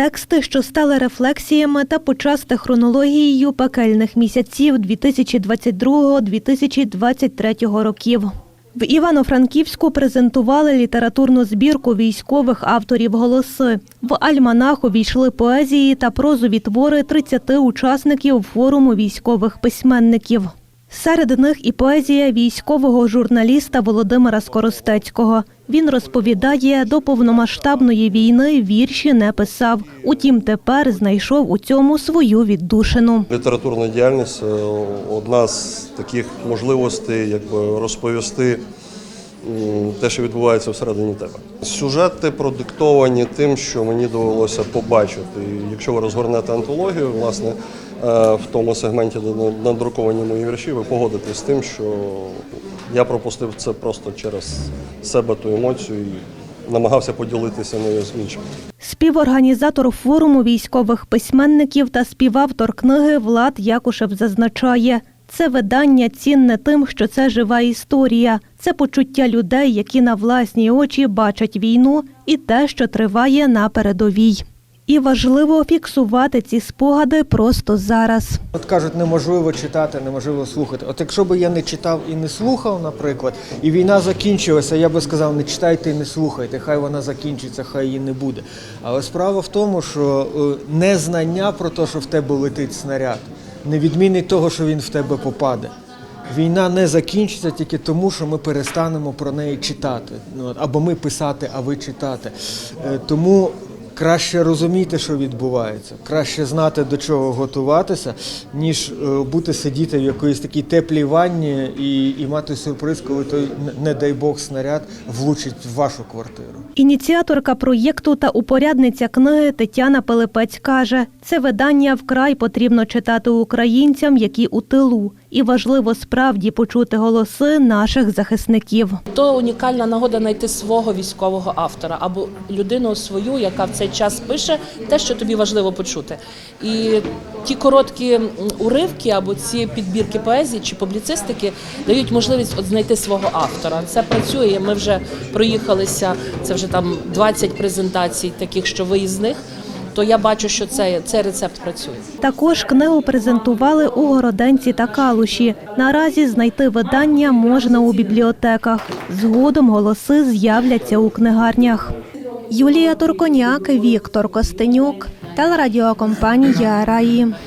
Тексти, що стали рефлексіями та почасти хронологією пекельних місяців 2022-2023 років. В Івано-Франківську презентували літературну збірку військових авторів голоси. В альманах увійшли поезії та прозові твори 30 учасників форуму військових письменників. Серед них і поезія військового журналіста Володимира Скоростецького. Він розповідає, до повномасштабної війни вірші не писав. Утім, тепер знайшов у цьому свою віддушину. Літературна діяльність е, одна з таких можливостей, якби розповісти те, що відбувається всередині тебе. Сюжети продиктовані тим, що мені довелося побачити. Якщо ви розгорнете антологію, власне, е, в тому сегменті, де надруковані мої вірші, ви погодитесь з тим, що я пропустив це просто через себе ту емоцію і намагався поділитися нею з іншими. Співорганізатор форуму військових письменників та співавтор книги Влад Якушев зазначає, це видання цінне тим, що це жива історія, це почуття людей, які на власні очі бачать війну і те, що триває на передовій. І важливо фіксувати ці спогади просто зараз. От кажуть, неможливо читати, неможливо слухати. От якщо б я не читав і не слухав, наприклад, і війна закінчилася, я би сказав, не читайте і не слухайте, хай вона закінчиться, хай її не буде. Але справа в тому, що е, незнання про те, що в тебе летить снаряд, не відмінить того, що він в тебе попаде. Війна не закінчиться тільки тому, що ми перестанемо про неї читати. Ну, або ми писати, а ви читати. Е, Тому краще розуміти, що відбувається, краще знати, до чого готуватися, ніж е, бути сидіти в якоїсь такій теплій ванні і, і мати сюрприз, коли той, не- дай Бог, снаряд влучить в вашу квартиру. Ініціаторка проєкту та упорядниця книги Тетяна Пилипець каже, це видання вкрай потрібно читати українцям, які у тилу, і важливо справді почути голоси наших захисників. То унікальна нагода знайти свого військового автора або людину свою, яка в цей час пише те, що тобі важливо почути. І ті короткі уривки або ці підбірки поезії чи публіцистики дають можливість от знайти свого автора. Це працює. Ми вже проїхалися. Це вже там 20 презентацій, таких що виїзних. То я бачу, що це, цей рецепт працює. Також книгу презентували у Городенці та Калуші. Наразі знайти видання можна у бібліотеках. Згодом голоси з'являться у книгарнях. Юлія Турконяк, Віктор Костенюк, телерадіокомпанія Раї.